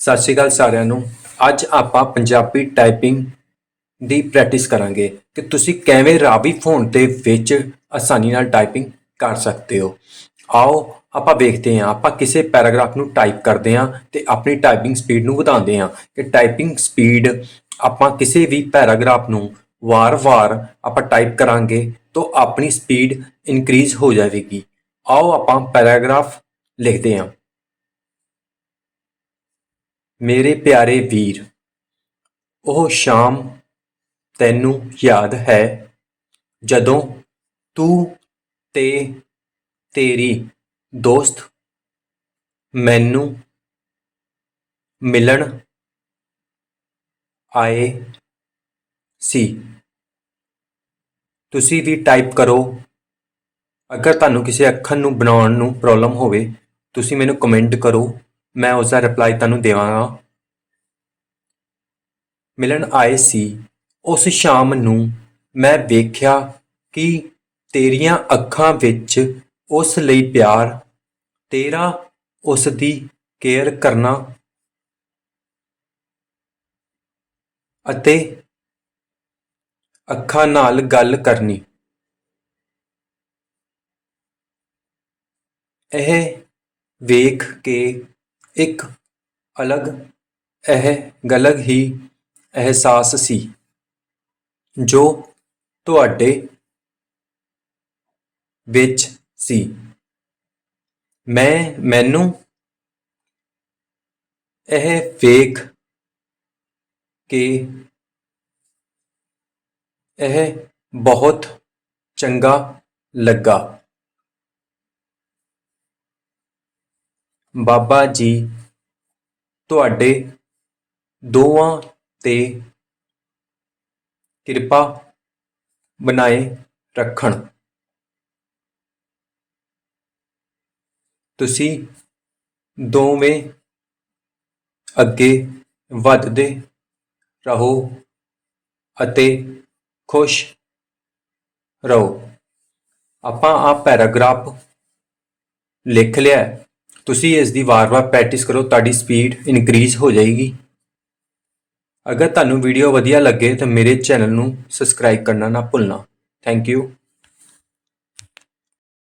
ਸਤਿ ਸ਼੍ਰੀ ਅਕਾਲ ਸਾਰਿਆਂ ਨੂੰ। ਅੱਜ ਆਪਾਂ ਪੰਜਾਬੀ ਟਾਈਪਿੰਗ ਦੀ ਪ੍ਰੈਕਟਿਸ ਕਰਾਂਗੇ ਕਿ ਤੁਸੀਂ ਕਿਵੇਂ ਰਾਵੀ ਫੋਨ ਦੇ ਵਿੱਚ ਆਸਾਨੀ ਨਾਲ ਟਾਈਪਿੰਗ ਕਰ ਸਕਦੇ ਹੋ। ਆਓ ਆਪਾਂ ਵੇਖਦੇ ਹਾਂ, ਆਪਾਂ ਕਿਸੇ ਪੈਰਾਗ੍ਰਾਫ ਨੂੰ ਟਾਈਪ ਕਰਦੇ ਹਾਂ ਤੇ ਆਪਣੀ ਟਾਈਪਿੰਗ ਸਪੀਡ ਨੂੰ ਵਧਾਉਂਦੇ ਹਾਂ ਕਿ ਟਾਈਪਿੰਗ ਸਪੀਡ ਆਪਾਂ ਕਿਸੇ ਵੀ ਪੈਰਾਗ੍ਰਾਫ ਨੂੰ ਵਾਰ-ਵਾਰ ਆਪਾਂ ਟਾਈਪ ਕਰਾਂਗੇ ਤਾਂ ਆਪਣੀ ਸਪੀਡ ਇਨਕਰੀਜ਼ ਹੋ ਜਾਵੇਗੀ। ਆਓ ਆਪਾਂ ਪੈਰਾਗ੍ਰਾਫ ਲਿਖਦੇ ਹਾਂ। ਮੇਰੇ ਪਿਆਰੇ ਵੀਰ, ਉਹ ਸ਼ਾਮ ਤੈਨੂੰ ਯਾਦ ਹੈ ਜਦੋਂ ਤੂੰ ਤੇ ਤੇਰੀ ਦੋਸਤ ਮੈਨੂੰ ਮਿਲਣ ਆਏ ਸੀ। ਤੁਸੀਂ ਵੀ ਟਾਈਪ ਕਰੋ। ਅਗਰ ਤੁਹਾਨੂੰ ਕਿਸੇ ਅੱਖਰ ਨੂੰ ਬਣਾਉਣ ਨੂੰ ਪ੍ਰੋਬਲਮ ਹੋਵੇ, ਤੁਸੀਂ ਮੈਨੂੰ ਕਮੈਂਟ ਕਰੋ। ਮੈਂ ਉਸ ਦਾ ਰਿਪਲਾਈ ਤੁਹਾਨੂੰ ਦੇਵਾਂਗਾ। ਮਿਲਣ ਆਏ ਸੀ। ਉਸ ਸ਼ਾਮ ਨੂੰ ਮੈਂ ਵੇਖਿਆ ਕਿ ਤੇਰੀਆਂ ਅੱਖਾਂ ਵਿੱਚ ਉਸ ਲਈ ਪਿਆਰ, ਤੇਰਾ ਉਸ ਦੀ ਕੇਅਰ ਕਰਨਾ ਅਤੇ ਅੱਖਾਂ ਨਾਲ ਗੱਲ ਕਰਨੀ। ਇਹ ਵੇਖ ਕੇ ਇੱਕ ਅਲੱਗ, ਇਹ ਗਲਗ ਹੀ ਅਹਿਸਾਸ ਸੀ, ਜੋ ਤੁਹਾਡੇ ਵਿੱਚ ਸੀ। ਮੈਂ, ਮੈਨੂੰ ਇਹ ਵੇਖ ਕੇ, ਇਹ ਬਹੁਤ ਚੰਗਾ ਲੱਗਾ। ਬਾਬਾ ਜੀ, ਤੁਹਾਡੇ ਦੋਵਾਂ ਤੇ ਕਿਰਪਾ ਬਣਾਏ ਰੱਖਣ। ਤੁਸੀਂ ਦੋਵੇਂ ਅੱਗੇ ਵੱਧਦੇ ਰਹੋ ਅਤੇ ਖੁਸ਼ ਰਹੋ। ਆਪਾਂ ਆ ਪੈਰਾਗ੍ਰਾਫ ਲਿਖ ਲਿਆ ਤੁਸੀਂ ਇਸ ਦੀ ਵਾਰ-ਵਾਰ ਪ੍ਰੈਕਟਿਸ ਕਰੋ, ਤੁਹਾਡੀ ਸਪੀਡ ਇਨਕਰੀਜ਼ ਹੋ ਜਾਏਗੀ। ਅਗਰ ਤੁਹਾਨੂੰ ਵੀਡੀਓ ਵਧੀਆ ਲੱਗੇ, ਤਾਂ ਮੇਰੇ ਚੈਨਲ ਨੂੰ ਸਬਸਕ੍ਰਾਈਬ ਕਰਨਾ ਨਾ ਭੁੱਲਣਾ। Thank you